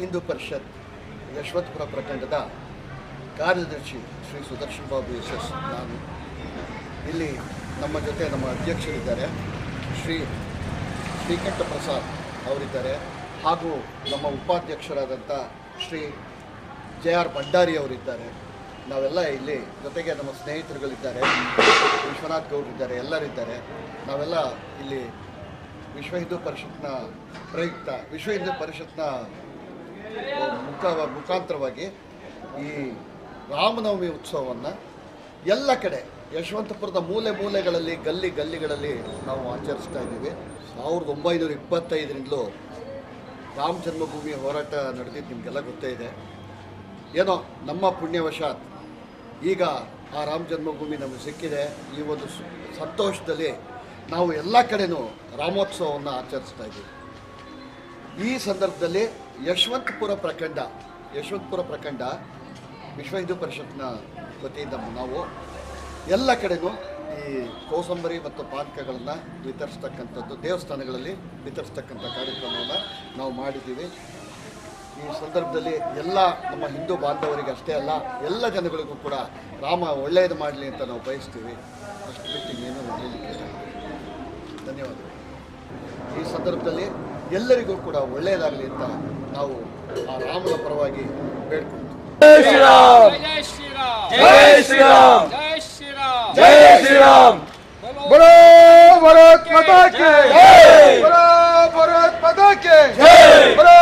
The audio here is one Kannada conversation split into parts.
ಹಿಂದೂ ಪರಿಷತ್ ಯಶವಂತಪುರ ಪ್ರಖಂಡದ ಕಾರ್ಯದರ್ಶಿ ಶ್ರೀ ಸುದರ್ಶನ್ ಬಾಬು ಎಸ್ ನಾನು. ಇಲ್ಲಿ ನಮ್ಮ ಜೊತೆ ನಮ್ಮ ಅಧ್ಯಕ್ಷರಿದ್ದಾರೆ. ಶ್ರೀ ಶ್ರೀಕಂಠ ಪ್ರಸಾದ್ ಅವರಿದ್ದಾರೆ. ಹಾಗೂ ನಮ್ಮ ಉಪಾಧ್ಯಕ್ಷರಾದಂಥ ಶ್ರೀ ಜೆ ಆರ್ ಭಂಡಾರಿ ಅವರಿದ್ದಾರೆ. ನಾವೆಲ್ಲ ಇಲ್ಲಿ ಜೊತೆಗೆ ನಮ್ಮ ಸ್ನೇಹಿತರುಗಳಿದ್ದಾರೆ. ವಿಶ್ವನಾಥ್ ಗೌಡರಿದ್ದಾರೆ ಎಲ್ಲರಿದ್ದಾರೆ. ನಾವೆಲ್ಲ ಇಲ್ಲಿ ವಿಶ್ವ ಹಿಂದೂ ಪರಿಷತ್ನ ಪ್ರಯುಕ್ತ, ವಿಶ್ವ ಹಿಂದೂ ಪರಿಷತ್ನ ಮುಖ ಮುಖಾಂತರವಾಗಿ ಈ ರಾಮನವಮಿ ಉತ್ಸವವನ್ನು ಎಲ್ಲ ಕಡೆ, ಯಶವಂತಪುರದ ಮೂಲೆ ಮೂಲೆಗಳಲ್ಲಿ, ಗಲ್ಲಿ ಗಲ್ಲಿಗಳಲ್ಲಿ ನಾವು ಆಚರಿಸ್ತಾ ಇದ್ದೀವಿ. ಸಾವಿರದ ಒಂಬೈನೂರ ಇಪ್ಪತ್ತೈದರಿಂದಲೂ ರಾಮ ಜನ್ಮಭೂಮಿ ಹೋರಾಟ ನಡೆದಿದ್ದು ನಿಮಗೆಲ್ಲ ಗೊತ್ತೇ ಇದೆ. ಏನೋ ನಮ್ಮ ಪುಣ್ಯವಶಾತ್, ಈಗ ಆ ರಾಮ ಜನ್ಮಭೂಮಿ ನಮಗೆ ಸಿಕ್ಕಿದೆ. ಈ ಒಂದು ಸಂತೋಷದಲ್ಲಿ ನಾವು ಎಲ್ಲ ಕಡೆಯೂ ರಾಮೋತ್ಸವವನ್ನು ಆಚರಿಸ್ತಾ ಇದ್ದೀವಿ. ಈ ಸಂದರ್ಭದಲ್ಲಿ ಯಶವಂತಪುರ ಪ್ರಖಂಡ ಯಶವಂತಪುರ ಪ್ರಖಂಡ ವಿಶ್ವ ಹಿಂದೂ ಪರಿಷತ್ನ ವತಿಯಿಂದ ನಾವು ಎಲ್ಲ ಕಡೆಗೂ ಈ ಕೋಸಂಬರಿ ಮತ್ತು ಪಾನಕಗಳನ್ನು ವಿತರಿಸ್ತಕ್ಕಂಥದ್ದು, ದೇವಸ್ಥಾನಗಳಲ್ಲಿ ವಿತರಿಸ್ತಕ್ಕಂಥ ಕಾರ್ಯಕ್ರಮವನ್ನು ನಾವು ಮಾಡಿದ್ದೀವಿ. ಈ ಸಂದರ್ಭದಲ್ಲಿ ಎಲ್ಲ ನಮ್ಮ ಹಿಂದೂ ಬಾಂಧವರಿಗೆ ಅಷ್ಟೇ ಅಲ್ಲ, ಎಲ್ಲ ಜನಗಳಿಗೂ ಕೂಡ ರಾಮ ಒಳ್ಳೆಯದು ಮಾಡಲಿ ಅಂತ ನಾವು ಬಯಸ್ತೀವಿ. ಅಷ್ಟು ಬಿಟ್ಟು ಏನೂ ಮಾಡಲಿಕ್ಕೆ ಧನ್ಯವಾದಗಳು. ಈ ಸಂದರ್ಭದಲ್ಲಿ ಎಲ್ಲರಿಗೂ ಕೂಡ ಒಳ್ಳೆಯದಾಗಲಿ ಅಂತ ನಾವು ಆ ರಾಮನ ಪರವಾಗಿ ಬೇಡ್ಕೊಳ್ತೀವಿ. ಜೈ ಶ್ರೀರಾಮ್! ಜೈ ಶ್ರೀರಾಮ್! ಜೈ ಶ್ರೀರಾಮ್! ಬರೋ ಭರತ್ ಪದಾಕೆ ಬರೋ ಭರತ್ ಪದಾಕೆ ಬರೋ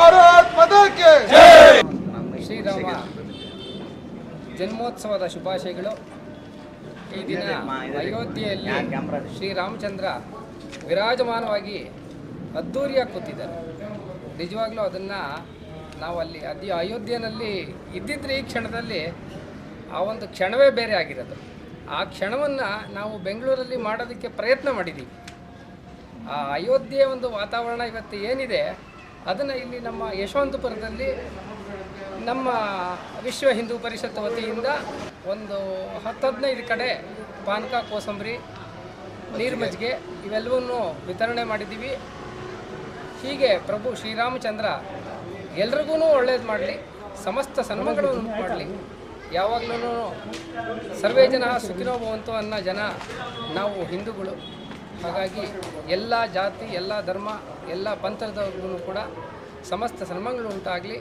ಭರತ್ ಪದಾಕೆ ಶ್ರೀರಾಮ ಜನ್ಮೋತ್ಸವದ ಶುಭಾಶಯಗಳು. ಈ ದಿನ ಮಲಯೋತಿಯಲ್ಲಿ ಶ್ರೀ ರಾಮಚಂದ್ರ ವಿರಾಜಮಾನವಾಗಿ ಅದ್ಧೂರಿಯಾಗಿ ಕೂತಿದ್ದಾರೆ. ನಿಜವಾಗ್ಲೂ ಅದನ್ನು ನಾವು ಅಲ್ಲಿ ಅದಿ ಅಯೋಧ್ಯೆಯಲ್ಲಿ ಇದ್ದಿದ್ರೆ ಈ ಕ್ಷಣದಲ್ಲಿ ಆ ಒಂದು ಕ್ಷಣವೇ ಬೇರೆ ಆಗಿರೋದು. ಆ ಕ್ಷಣವನ್ನು ನಾವು ಬೆಂಗಳೂರಲ್ಲಿ ಮಾಡೋದಕ್ಕೆ ಪ್ರಯತ್ನ ಮಾಡಿದ್ದೀವಿ ಆ ಅಯೋಧ್ಯೆಯ ಒಂದು ವಾತಾವರಣ ಇವತ್ತು ಏನಿದೆ, ಅದನ್ನು ಇಲ್ಲಿ ನಮ್ಮ ಯಶವಂತಪುರದಲ್ಲಿ ನಮ್ಮ ವಿಶ್ವ ಹಿಂದೂ ಪರಿಷತ್ ವತಿಯಿಂದ ಒಂದು ಹತ್ತು ಹದಿನೈದು ಕಡೆ ಪಾನಕ, ಕೋಸಂಬರಿ ನೀರು ಮಜ್ಜಿಗೆ ಇವೆಲ್ಲವನ್ನೂ ವಿತರಣೆ ಮಾಡಿದ್ದೀವಿ ಹೀಗೆ ಪ್ರಭು ಶ್ರೀರಾಮಚಂದ್ರ ಎಲ್ರಿಗೂ ಒಳ್ಳೇದು ಮಾಡಲಿ, ಸಮಸ್ತ ಸನ್ಮಗಳನ್ನು ಮಾಡಲಿ. ಯಾವಾಗಲೂ ಸರ್ವೇ ಜನ ಸುಖಿನೋ ಭವಂತು ಅನ್ನೋ ಜನ ನಾವು ಹಿಂದೂಗಳು. ಹಾಗಾಗಿ ಎಲ್ಲ ಜಾತಿ, ಎಲ್ಲ ಧರ್ಮ, ಎಲ್ಲ ಪಂಥದವ್ರಿಗೂ ಕೂಡ ಸಮಸ್ತ ಸನ್ಮಗಳು ಉಂಟಾಗಲಿ.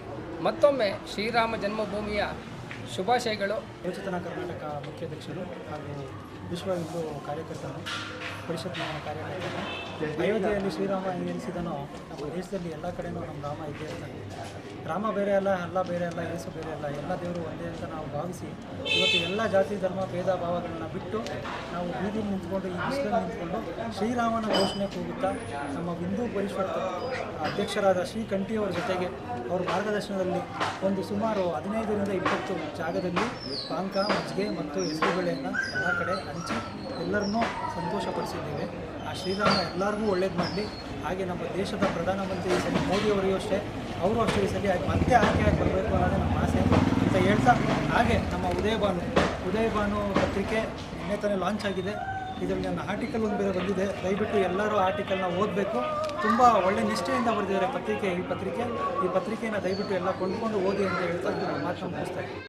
ಮತ್ತೊಮ್ಮೆ ಶ್ರೀರಾಮ ಜನ್ಮಭೂಮಿಯ ಶುಭಾಶಯಗಳು. ಯೋಚಿತನ ಕರ್ನಾಟಕ ಮುಖ್ಯಾಧ್ಯಕ್ಷರು ಹಾಗೂ ವಿಶ್ವ ಹಿಂದೂ ಕಾರ್ಯಕರ್ತರು ಪರಿಷತ್ನ ಕಾರ್ಯಕರ್ತರು. ಅಯೋಧ್ಯೆಯಲ್ಲಿ ಶ್ರೀರಾಮ ಎನಿಸಿದನೋ, ನಮ್ಮ ದೇಶದಲ್ಲಿ ಎಲ್ಲ ಕಡೆನೂ ನಮ್ಮ ರಾಮ ಇದ್ದೇ ಇರ್ತಾನೆ ರಾಮ ಬೇರೆ ಅಲ್ಲ ಅಲ್ಲ ಬೇರೆ ಅಲ್ಲ, ಯೇಸು ಬೇರೆ ಅಲ್ಲ, ಎಲ್ಲ ದೇವರು ಒಂದೇ ಅಂತ ನಾವು ಭಾವಿಸಿ, ಇವತ್ತು ಎಲ್ಲ ಜಾತಿ, ಧರ್ಮ, ಭೇದ, ಭಾವಗಳನ್ನು ಬಿಟ್ಟು ನಾವು ಬೀದಿಲಿ ನಿಂತ್ಕೊಂಡು, ಈ ಬಿಸಿಲಲ್ಲಿ ನಿಂತ್ಕೊಂಡು ಶ್ರೀರಾಮನ ಘೋಷಣೆ ಕೂಗುತ್ತಾ ನಮ್ಮ ಹಿಂದೂ ಪರಿಷತ್ ಅಧ್ಯಕ್ಷರಾದ ಶ್ರೀ ಕಂಠಿಯವರ ಜೊತೆಗೆ ಅವರ ಮಾರ್ಗದರ್ಶನದಲ್ಲಿ ಒಂದು ಸುಮಾರು ಹದಿನೈದರಿಂದ ಇಪ್ಪತ್ತು ಜಾಗದಲ್ಲಿ ಪಾಂಕ, ಮಜ್ಜಿಗೆ ಮತ್ತು ಹೆಸರುಬೇಳೆಯನ್ನು ಎಲ್ಲ ಕಡೆ ಹಂಚಿ ಎಲ್ಲರನ್ನೂ ಸಂತೋಷಪಡಿಸಿದ್ದೇವೆ. ಆ ಶ್ರೀರಾಮ ಎಲ್ಲರಿಗೂ ಒಳ್ಳೇದು ಮಾಡಲಿ. ಹಾಗೆ ನಮ್ಮ ದೇಶದ ಪ್ರಧಾನಮಂತ್ರಿ ಸಲ ಮೋದಿಯವರಿಗೂ ಅಷ್ಟೇ, ಅವರು ಅಷ್ಟೇ ಈ ಆಗಿ ಮತ್ತೆ ಆಯ್ಕೆಯಾಗಿ ಬರಬೇಕು ಅನ್ನೋದೇ ನಮ್ಮ ಆಸೆ ಅಂತ ಹೇಳ್ತಾ, ಹಾಗೆ ನಮ್ಮ ಉದಯ ಭಾನು ಉದಯ ಭಾನು ಪತ್ರಿಕೆ ನಿನ್ನೆ ತಾನೇ ಲಾಂಚ್ ಆಗಿದೆ. ಇದರಲ್ಲಿ ನನ್ನ ಆರ್ಟಿಕಲ್ ಒಂದು ಬೇರೆ ಬಂದಿದೆ. ದಯವಿಟ್ಟು ಎಲ್ಲರೂ ಆರ್ಟಿಕಲ್ನ ಓದಬೇಕು. ತುಂಬ ಒಳ್ಳೆ ನಿಷ್ಠೆಯಿಂದ ಬರೆದಿದ್ದಾರೆ ಪತ್ರಿಕೆ ಈ ಪತ್ರಿಕೆ. ಈ ಪತ್ರಿಕೆಯನ್ನು ದಯವಿಟ್ಟು ಎಲ್ಲ ಕೊಂಡ್ಕೊಂಡು ಓದಿ ಅಂತ ಹೇಳ್ತಾ ನಾನು ಮಾತನ್ನು ಮುಗಿಸ್ತಾ